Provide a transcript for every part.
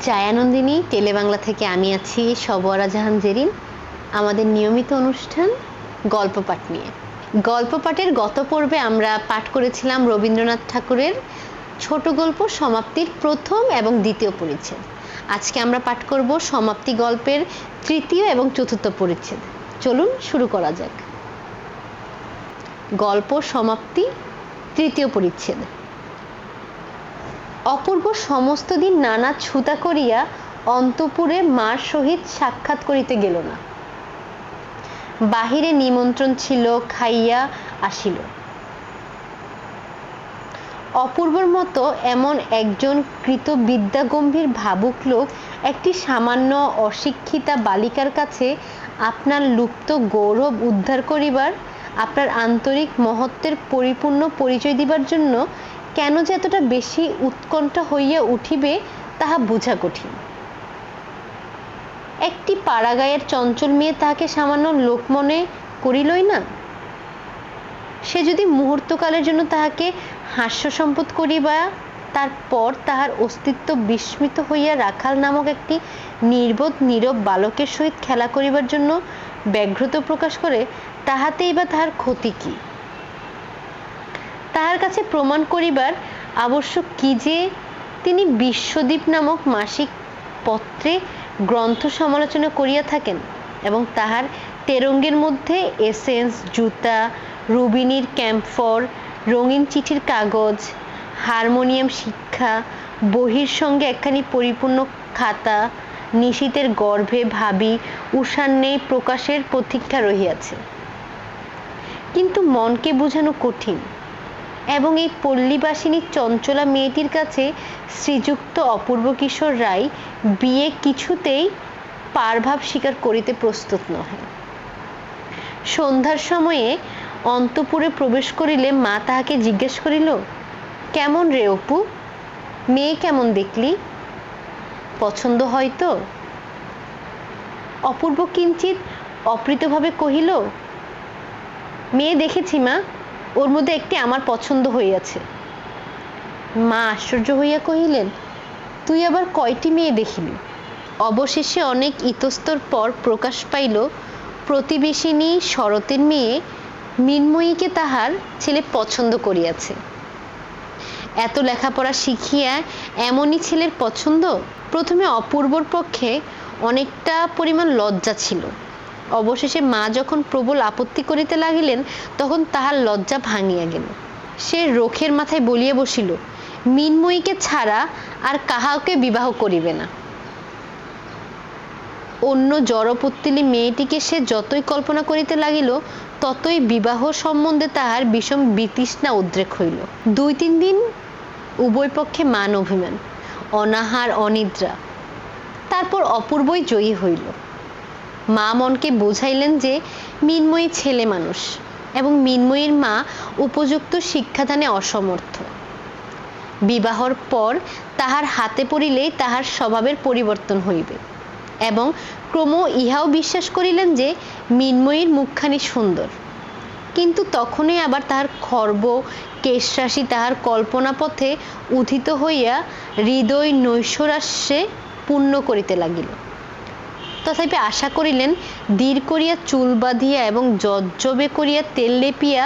জায়ানন্দিনী, টেলেবাংলা থেকে আমি আছি সবরা জাহান জেরিন। আমাদের নিয়মিত অনুষ্ঠান গল্প পাঠ নিয়ে। গল্প পাঠের গত পর্বে আমরা পাঠ করেছিলাম রবীন্দ্রনাথ ঠাকুরের ছোট গল্প সমাপ্তির প্রথম এবং দ্বিতীয় পরিচ্ছেদ। আজকে আমরা পাঠ করব সমাপ্তি গল্পের তৃতীয় এবং চতুর্থ পরিচ্ছেদ। চলুন শুরু করা যাক। গল্প সমাপ্তি, তৃতীয় পরিচ্ছেদ। অপূর্ব সমস্ত দিন নানা ছুতা করিয়া অন্তপুরে মার সহিত সাক্ষাৎ করিতে গেল না। বাহিরে নিমন্ত্রণ ছিল, খাইয়া আসিল। অপূর্বর মতো এমন একজন কৃতবিদ্যা গম্ভীর ভাবুক লোক একটি সামান্য অশিক্ষিতা বালিকার কাছে আপনার লুপ্ত গৌরব উদ্ধার করিবার, আপনার আন্তরিক মহত্বের পরিপূর্ণ পরিচয় দিবার জন্য কেন যে এতটা বেশি উৎকণ্ঠা হইয়া উঠিবে তাহা বোঝা কঠিন। একটি পাড়াগাঁয়ের চঞ্চল মেয়ে তাহাকে সামান্য লোক মনে করিলই না। সে যদি মুহূর্তকালের জন্য তাহাকে হাস্য সম্পদ করিবা, তারপর তাহার অস্তিত্ব বিস্মিত হইয়া রাখাল নামক একটি নির্বোধ, নীরব বালকের সহিত খেলা করিবার জন্য ব্যগ্রত প্রকাশ করে, তাহাতেই বা তাহার ক্ষতি কী? তাহার কাছে প্রমাণ করিবার আবশ্যক কি যে তিনি বিশ্বদ্বীপ নামক মাসিক পত্রে গ্রন্থ সমালোচনা করিয়া থাকেন এবং তাহার তেরঙ্গের মধ্যে এসেন্স, জুতা, রুবিনীর ক্যাম্পফর, রঙিন চিঠির কাগজ, হারমোনিয়াম শিক্ষা, বহির সঙ্গে একখানি পরিপূর্ণ খাতা নিশীতের গর্ভে ভাবি নেই প্রকাশের প্রতীক্ষা রহিয়াছে। কিন্তু মনকে বোঝানো কঠিন। এবং এই পল্লীবাসিনী চঞ্চলা মেয়েটির কাছে শ্রীযুক্ত অপূর্ব কিশোর রায় বিয়ে কিছুতেই পারভাব স্বীকার করিতে প্রস্তুত নহে। সন্ধ্যার সময়ে অন্তপুরে প্রবেশ করিলে মা তাহাকে জিজ্ঞেস করিল, কেমন রে অপু? মেয়ে কেমন দেখলি? পছন্দ হয় তো? অপূর্ব কিঞ্চিত অপ্রীতভাবে কহিল, মেয়ে দেখেছি মা। ওর মধ্যে একটি আমার পছন্দ হইয়াছে। মা আশ্চর্য হইয়া কহিলেন, তুই আবার কয়টি মেয়ে দেখিলি? অবশেষে অনেক ইতস্তর পর প্রকাশ পাইল, প্রতিবেশিনী শরতের মেয়ে মৃন্ময়ীকে তাহার ছেলে পছন্দ করিয়াছে। এত লেখাপড়া শিখিয়া এমনই ছেলের পছন্দ? প্রথমে অপূর্বর পক্ষে অনেকটা পরিমাণ লজ্জা ছিল। অবশেষে মা যখন প্রবল আপত্তি করিতে লাগিলেন, তখন তাহার লজ্জা ভাঙিয়া গেল। সে রোখের মাথায় বলিয়া বসিল, মিনময়ীকে ছাড়া আর কাহাকে বিবাহ করিবে না? অন্য জড়পত্তিলি মেয়েটিকে সে যতই কল্পনা করিতে লাগিল, ততই বিবাহ সম্বন্ধে তাহার বিষম বিতৃষ্ণা উদ্রেক হইল। দুই তিন দিন উভয় পক্ষে মান অভিমান, অনাহার, অনিদ্রা, তারপর অপূর্বই জয়ী হইল। মা মনকে বোঝাইলেন যে মিনময়ী ছেলে মানুষ এবং মিনময়ীর মা উপযুক্ত শিক্ষাদানে অসমর্থ। বিবাহর পর তাহার হাতে পড়িলেই তাহার স্বভাবের পরিবর্তন হইবে এবং ক্রম ইহাও বিশ্বাস করিলেন যে মিনময়ীর মুখখানি সুন্দর। কিন্তু তখনই আবার তাহার খর্ব, কেশরাশি তাহার কল্পনা পথে উথিত হইয়া হৃদয় নৈশরাস্যে পূর্ণ করিতে লাগিল। তথাপি আশা করিলেন, দীর করিয়া চুল বাঁধিয়া এবং জজ্জবে করিয়া তেল লেপিয়া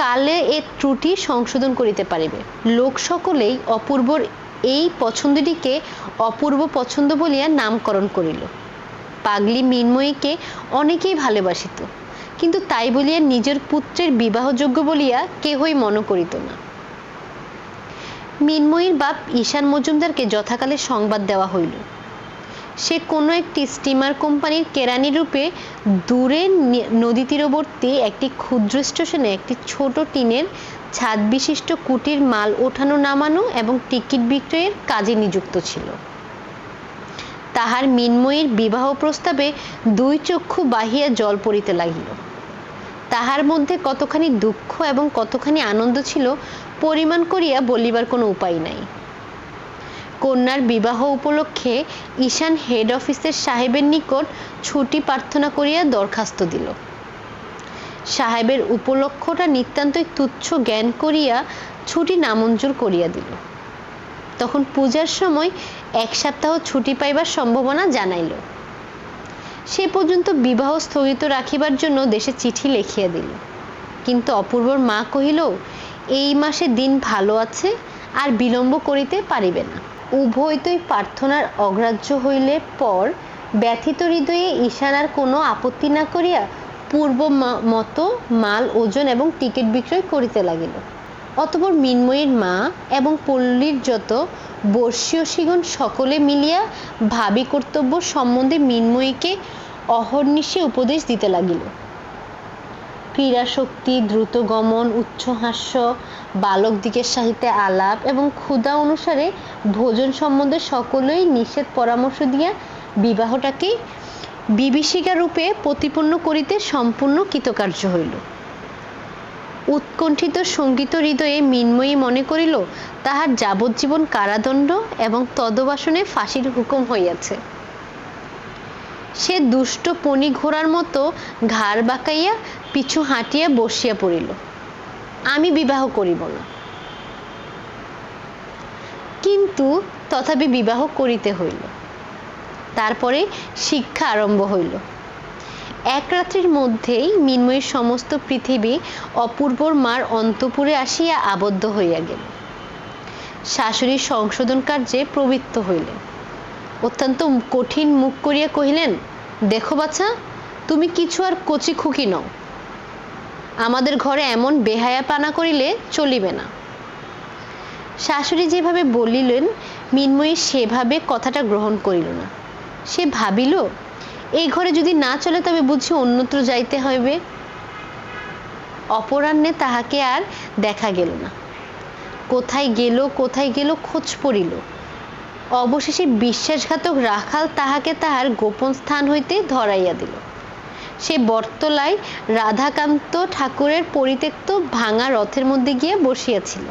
কালে এ ত্রুটি সংশোধন করিতে পারিবে। লোক সকলেই অপূর্বর এই পছন্দটিকে অপূর্ব পছন্দ বলিয়া নামকরণ করিল। পাগলি মিনময়ীকে অনেকেই ভালোবাসিত, কিন্তু তাই বলিয়া নিজের পুত্রের বিবাহযোগ্য বলিয়া কেহই মনে করিত না। মিনময়ীর বাপ ঈশান মজুমদারকে যথাকালে সংবাদ দেওয়া হইল। সে কোনো একটি স্টিমার কোম্পানির কেরানি রূপে দূরে নদী তীরবর্তী একটি ক্ষুদ্র স্টেশনে একটি ছোট টিনের ছাদ বিশিষ্ট কুটির মাল ওঠানো, নামানো এবং টিকিট বিক্রয়ের কাজে নিযুক্ত ছিল। তাহার মিনময়ীর বিবাহ প্রস্তাবে দুই চক্ষু বাহিয়া জল পড়িতে লাগিল। তাহার মধ্যে কতখানি দুঃখ এবং কতখানি আনন্দ ছিল পরিমাণ করিয়া বলিবার কোনো উপায় নাই। কন্যার বিবাহ উপলক্ষে ঈশান হেড অফিসের সাহেবের নিকট ছুটি প্রার্থনা করিয়া দরখাস্ত দিল। সাহেবের উপলক্ষটা নিতান্তই তুচ্ছ জ্ঞান করিয়া ছুটি নামঞ্জুর করিয়া দিল। তখন পূজার সময় এক সপ্তাহ ছুটি পাইবার সম্ভাবনা জানাইল। সে পর্যন্ত বিবাহ স্থগিত রাখিবার জন্য দেশে চিঠি লিখিয়া দিল। কিন্তু অপূর্বর মা কহিল, এই মাসে দিন ভালো আছে, আর বিলম্ব করিতে পারিবে না। উভয়তই প্রার্থনার অগ্রাহ্য হইলে পর ব্যথিত হৃদয়ে ঈশানার কোনো আপত্তি না করিয়া পূর্ব মতো মাল, ওজন এবং টিকিট বিক্রয় করিতে লাগিল। অতপর মিন্ময়ীর মা এবং পল্লীর যত বর্ষীয় শিগণ সকলে মিলিয়া ভাবি কর্তব্য সম্বন্ধে মিন্ময়ীকে অহর্নিশে উপদেশ দিতে লাগিল। ক্রীড়াশক্তি দ্রুতগমন বালক দিকের সাহিত্যে আলাপ এবং ক্ষুধা অনুসারে ভোজন সম্বন্ধে সকলেই নিষেধ পরামর্শ দিয়া বিবাহটাকে বিভীষিকা রূপে প্রতিপন্ন করিতে সম্পূর্ণ কৃতকার্য হইল। উৎকণ্ঠিত সংগীত হৃদয়ে মিন্ময়ী মনে করিল, তাহার যাবজ্জীবন কারাদণ্ড এবং তদবাসনে ফাঁসির হুকুম হইয়াছে। সে দুষ্ট পণি ঘোড়ার মতো ঘাড় বাঁকাইয়া পিছু হাঁটিয়া বসিয়া পড়িল। আমি বিবাহ করিব না। কিন্তু তথাপি বিবাহ করিতে হইল। তারপরে শিক্ষা আরম্ভ হইল। এক রাত্রির মধ্যেই মিন্ময়ীর সমস্ত পৃথিবী অপূর্বর মার অন্তপুরে আসিয়া আবদ্ধ হইয়া গেল। শাশুড়ির সংশোধন কার্যে প্রবৃত্ত হইলেন। অত্যন্ত কঠিন মুখ করিয়া কহিলেন, দেখো বাছা, তুমি কিছু আর কচি খুকি নও। আমাদের ঘরে এমন বেহায়া পানা করিলে চলিবে না। শাশুড়ি যেভাবে বলিলেন, মিন্ময়ী সেভাবে কথাটা গ্রহণ করিল না। সে ভাবিল এই ঘরে যদি না চলে তবে বুঝি অন্যত্র যাইতে হইবে। অপরাহ্নে তাহাকে আর দেখা গেল না। কোথায় গেল কোথায় গেল, খোঁজ পড়িল। অবশেষে বিশ্বাসঘাতক রাখাল তাহাকে তাহার গোপন স্থান হইতে ধরাইয়া দিল। সে বটতলায় রাধাকান্ত ঠাকুরের পরিত্যক্ত ভাঙা রথের মধ্যে গিয়ে বসিয়াছিল।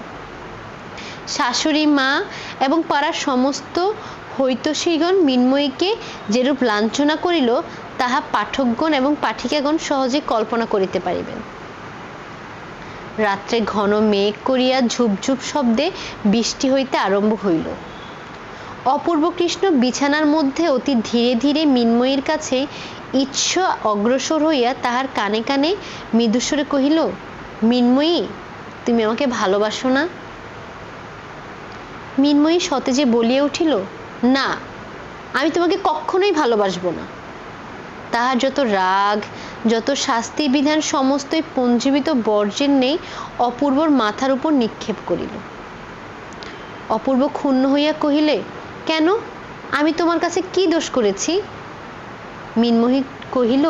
শাশুড়ি মা এবং পাড়ার সমস্ত হৈতশীগণ মিন্ময়ীকে যেরূপ লাঞ্ছনা করিল, তাহা পাঠকগণ এবং পাঠিকাগণ সহজে কল্পনা করিতে পারিবেন। রাত্রে ঘন মেঘ করিয়া ঝুপঝুপ শব্দে বৃষ্টি হইতে আরম্ভ হইল। অপূর্ব কৃষ্ণ বিছানার মধ্যে অতি ধীরে ধীরে মিন্ময়ীর কাছে ইচ্ছ অগ্রসর হইয়া তাহার কানে কানে মৃদুস্বরে কহিল, মিন্ময়ী, তুমি আমাকে ভালোবাসো না? মিন্ময়ী সতেজে বলিয়া উঠিল, না, আমি তোমাকে কখনোই ভালোবাসবো না। তাহার যত রাগ, যত শাস্তি বিধান সমস্তই পঞ্জীবিত বর্জ্যের নেই অপূর্বর মাথার উপর নিক্ষেপ করিল। অপূর্ব ক্ষুণ্ণ হইয়া কহিলে কেন? আমি তোমার কাছে কি দোষ করেছি? মিনমোহি কহিল,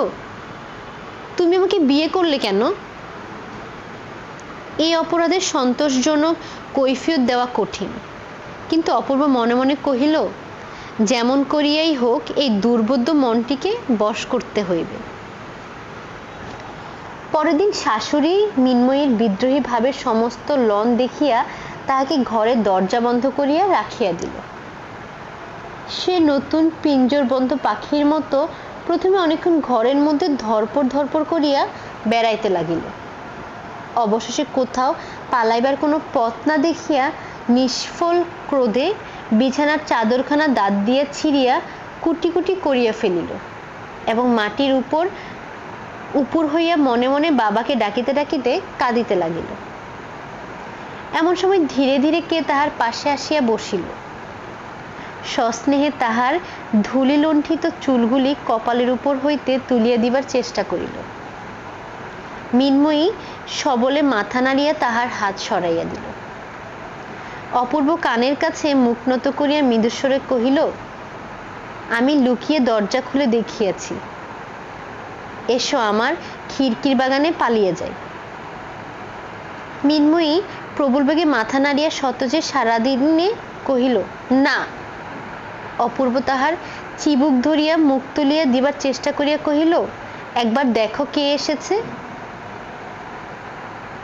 তুমি আমাকে বিয়ে করলে কেন? এই অপরাধের সন্তোষজনক কৈফিয়ত দেওয়া কঠিন। কিন্তু অপূর্ব মনে মনে কহিল, যেমন করিয়াই হোক, এই দুর্বোধ্য মনটিকে বশ করতে হইবে। পরের দিন শাশুড়ি মিন্ময়ীর বিদ্রোহী ভাবের সমস্ত লন দেখিয়া তাহাকে ঘরের দরজা বন্ধ করিয়া রাখিয়া দিল। সে নতুন পিঞ্জরবন্ধ পাখির মতো প্রথমে অনেকক্ষণ ঘরের মধ্যে ধরপড় ধরপড় করিয়া বেড়াইতে লাগিল। অবশেষে কোথাও পালাইবার কোনো পথ না দেখিয়া নিষ্ফল ক্রোধে বিছানার চাদরখানা দাঁত দিয়া ছিঁড়িয়া কুটি কুটি করিয়া ফেলিল এবং মাটির উপর উপর হইয়া মনে মনে বাবাকে ডাকিতে ডাকিতে কাঁদিতে লাগিল। এমন সময় ধীরে ধীরে কে তাহার পাশে আসিয়া বসিল। সস্নেহে তাহার ধূলিলণ্ঠিত চুলগুলি কপালের উপর হইতে তুলিয়া দিবার চেষ্টা করিল। মিন্ময়ী সবলে মাথা নাড়িয়া তাহার হাত সরাইয়া দিল। অপূর্ব কানের কাছে মুখ নত করিয়া মৃদুস্বরে কহিল, আমি লুকিয়ে দরজা খুলে দেখিয়াছি। এসো আমার খিড়কির বাগানে পালিয়ে যাই। মিন্ময়ী প্রবল বেগে মাথা নাড়িয়া সতজে সারাদিনে কহিল, না অপূর্ব তাহার চিবুক ধরিয়া মুখ তুলিয়া দিবার চেষ্টা করিয়া কহিল, একবার দেখো কে এসেছে?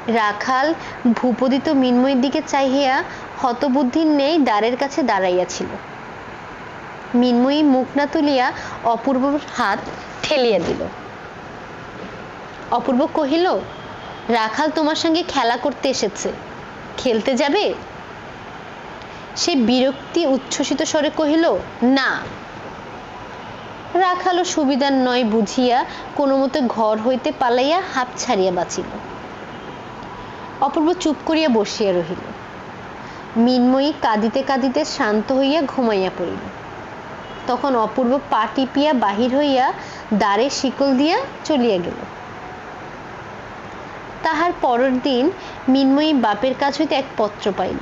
রাখাল ভূপদিত মিন্ময়ের দিকে চাহিয়া হতবুদ্ধির নেই দ্বারের কাছে দাঁড়াইয়াছিল। মিন্ময়ী মুখ না তুলিয়া অপূর্বর হাত ঠেলিয়া দিল। অপূর্ব কহিল, রাখাল তোমার সঙ্গে খেলা করতে এসেছে। খেলতে যাবে? সে বিরক্তি উচ্ছ্বসিত স্বরে কহিল, না। রাখালো সুবিধার নয় বুঝিয়া কোনো মতে ঘর হইতে পালাইয়া হাত ছাড়িয়া বাঁচিল। অপূর্ব চুপ করিয়া বসিয়া রহিল। মিনময়ী কাঁদিতে কাঁদিতে শান্ত হইয়া ঘুমাইয়া পড়িল। তখন অপূর্ব পা টিপিয়া বাহির হইয়া দ্বারে শিকল দিয়া চলিয়া গেল। তাহার পরের দিন মিনময়ী বাপের কাছ হইতে এক পত্র পাইল।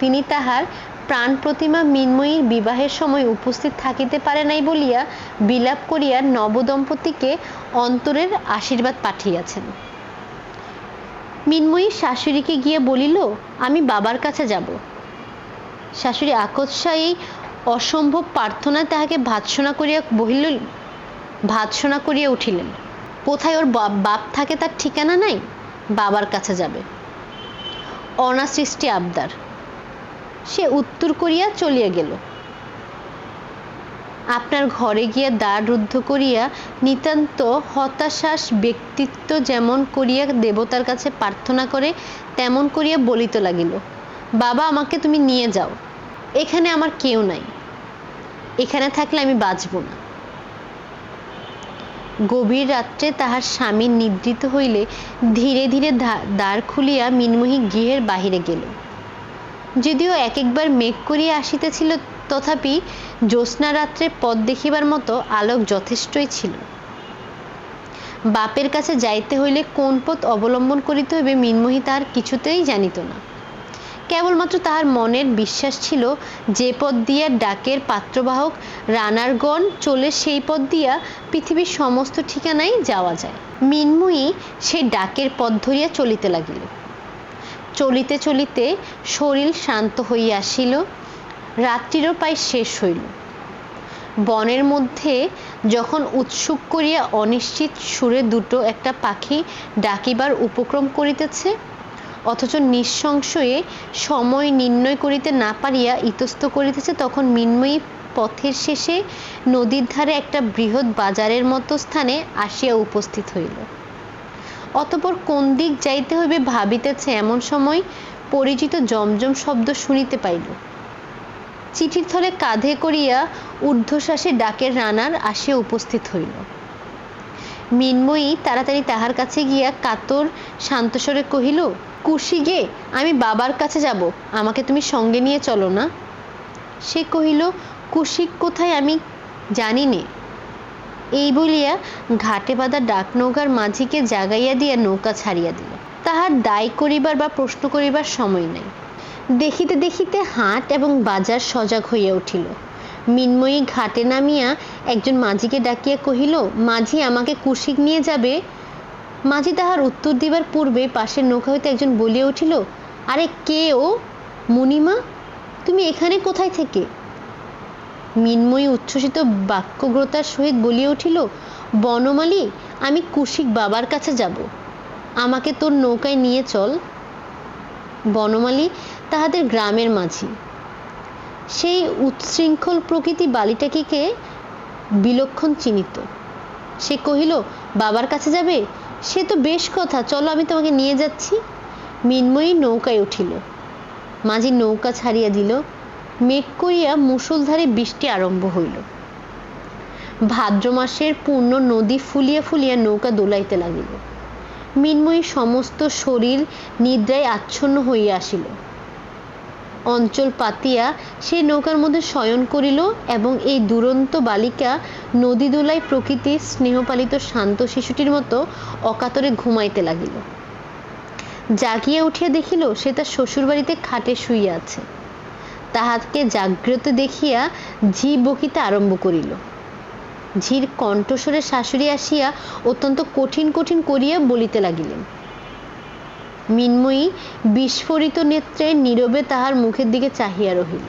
তিনি তাহার প্রাণ প্রতিমা মিনময়ীর বিবাহের সময় উপস্থিত থাকিতে পারে নাই বলিয়া বিলাপ করিয়া নবদম্পতিকে অন্তরের আশীর্বাদ পাঠিয়াছেন। মিনময়ী শাশুড়িকে গিয়ে বলিল, আমি বাবার কাছে যাব। শাশুড়ি আকৎসা এই অসম্ভব প্রার্থনায় তাহাকে ভাৎসনা করিয়া বহিল, ভাৎসনা করিয়া উঠিলেন। কোথায় ওর বাপ থাকে তার ঠিকানা নাই? বাবার কাছে যাবে। অনাসৃষ্টি আবদার। সে উত্তর করিয়া চলিয়া গেল। আপনার ঘরে গিয়া দ্বার রুদ্ধ করিয়া নিতান্ত হতাশাস ব্যক্তিত্ব যেমন করিয়া দেবতার কাছে প্রার্থনা করে, তেমন করিয়া বলিতে লাগিল, বাবা, আমাকে তুমি নিয়ে যাও। এখানে আমার কেউ নাই। এখানে থাকলে আমি বাঁচব না। গভীর রাত্রে তাহার স্বামী নিদ্রিত হইলে ধীরে ধীরে দ্বার খুলিয়া মিনমোহী গৃহের বাহিরে গেল। যদিও এক একবার মেঘ করিয়া আসিতেছিল, তথাপি জ্যোৎস্না রাত্রে পথ দেখিবার মতো আলোক যথেষ্টই ছিল। বাপের কাছে যাইতে হইলে কোন পথ অবলম্বন করিতে হইবে মিনমোহী তাহার কিছুতেই জানিত না। কেবলমাত্র তাহার মনের বিশ্বাস ছিল, যে পথ দিয়া ডাকের পাত্রবাহক রানারগণ চলে সেই পথ দিয়া পৃথিবীর সমস্ত ঠিকানায় যাওয়া যায়। মিনময়ী সেই ডাকের পথ ধরিয়া চলিতে লাগিল। চলিতে চলিতে শরীর শান্ত হইয়া আসিল, রাত্রিরও প্রায় শেষ হইল। বনের মধ্যে যখন উৎসুক করিয়া অনিশ্চিত সুরে দুটো একটা পাখি ডাকিবার উপক্রম করিতেছে, অথচ নিঃসংশয়ে সময় নির্ণয় করিতে না পারিয়া ইতস্ত করিতেছে, তখন মিন্ময়ী পথের শেষে নদীর ধারে একটা বৃহৎ বাজারের মতো স্থানে আসিয়া উপস্থিত হইল। অতপর কোন দিক যাইতে হইবে ভাবিতেছে এমন সময় পরিচিত জমজম শব্দ শুনিতে পাইল। চিঠির থলে কাঁধে করিয়া ঊর্ধ্বশ্বাসে ডাকের রানার আসিয়া উপস্থিত হইল। মিনময়ী তাড়াতাড়ি তাহার কাছে গিয়া কাতর শান্তস্বরে কহিল, কুশি গে, আমি বাবার কাছে যাব, আমাকে তুমি সঙ্গে নিয়ে চলো না? সে কহিল কুশিক কোথায় আমি জানি নে। এই বলিয়া ঘাটে বাঁধা ডাক নৌকার মাঝিকে জাগাইয়া দিয়া নৌকা ছাড়িয়া দিল। তাহার দায় করিবার বা প্রশ্ন করিবার সময় নাই। দেখিতে দেখিতে হাট এবং বাজার সজাগ হইয়া উঠিল। মিনময়ী ঘাটে নামিয়া একজন মাঝিকে ডাকিয়া কহিল, মাঝি, আমাকে কুশিক নিয়ে যাবে? মাঝি তাহার উত্তর দিবার পূর্বে পাশের নৌকা হইতে একজন বলিয়া উঠিল, আরে কে ও? মুনিমা, তুমি এখানে কোথায় থেকে? মিনময়ী উচ্ছ্বসিত বাক্যগ্রতার সহিত বলিয়া উঠিল, বনমালী, আমি কুশিক বাবার কাছে যাব। আমাকে তোর নৌকায় নিয়ে চল। বনমালী তাহাদের গ্রামের মাঝি সেই উচ্ছৃঙ্খল প্রকৃতি বালিটাকে বিলক্ষণ চিনিত। সে কহিল, বাবার কাছে যাবে? সে তো বেশ কথা, চলো আমি তোমাকে নিয়ে যাচ্ছি মিনময়ী নৌকায় উঠিল। মাঝি নৌকা ছাড়িয়া দিল। মেঘ করিয়া মুষলধারে বৃষ্টি আরম্ভ হইল। ভাদ্র মাসের পূর্ণ নদী ফুলিয়া ফুলিয়া নৌকা দোলাইতে লাগিল। মিনময়ী সমস্ত শরীর নিদ্রায় আচ্ছন্ন হইয়া আসিল। অঞ্চল পাতিয়া সে নৌকার মধ্যে শয়ন করিল এবং এই দুরন্ত বালিকা নদী দোলায় প্রকৃতির স্নেহপালিত শান্ত শিশুটির মতো অকাতরে ঘুমাইতে লাগিল। জাগিয়া উঠিয়া দেখিল সে তার শ্বশুরবাড়িতে খাটে শুইয়া আছে। তাহাকে জাগ্রত দেখিয়া ঝি বকিতে আরম্ভ করিল। ঝির কণ্ঠস্বরে শাশুড়ি আসিয়া অত্যন্ত কঠিন কঠিন করিয়া বলিতে লাগিলেন। মিনময়ী বিস্ফোরিত নেত্রে নীরবে তাহার মুখের দিকে চাহিয়া রহিল।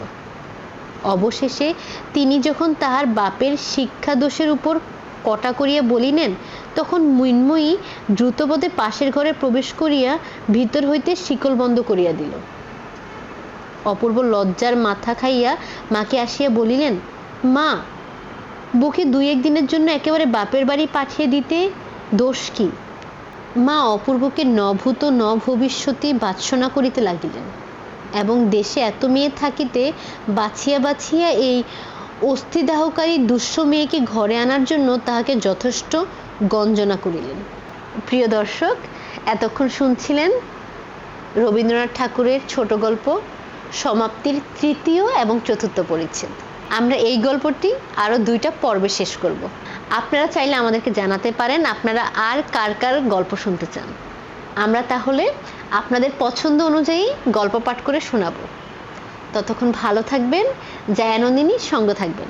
অবশেষে তিনি যখন তাহার বাপের শিক্ষা দোষের উপর কটা করিয়া বলিলেন, তখন মৃন্ময়ী দ্রুতপদে পাশের ঘরে প্রবেশ করিয়া ভিতর হইতে শিকল বন্ধ করিয়া দিল। অপূর্ব লজ্জার মাথা খাইয়া মাকে আসিয়া বলিলেন, মা, বুকে দুই একদিনের জন্য একেবারে বাপের বাড়ি পাঠিয়ে দিতে দোষ কি? মা অপূর্বকে নভূত ভূত ন ভবিষ্যতি বাৎসনা করিতে লাগিলেন এবং দেশে এত মেয়ে থাকিতে বাছিয়া বাছিয়া এই অস্থিদাহকারী দুঃস্ব মেয়েকে ঘরে আনার জন্য তাহাকে যথেষ্ট গঞ্জনা করিলেন। প্রিয় দর্শক, এতক্ষণ শুনছিলেন রবীন্দ্রনাথ ঠাকুরের ছোট গল্প সমাপ্তির তৃতীয় এবং চতুর্থ পরিচ্ছেদ। আমরা এই গল্পটি আরও দুইটা পর্বে শেষ করব। আপনারা চাইলে আমাদেরকে জানাতে পারেন আপনারা আর কার কার গল্প শুনতে চান। আমরা তাহলে আপনাদের পছন্দ অনুযায়ী গল্প পাঠ করে শোনাব। ততক্ষণ ভালো থাকবেন জায়ানন্দিনীর সঙ্গ থাকবেন।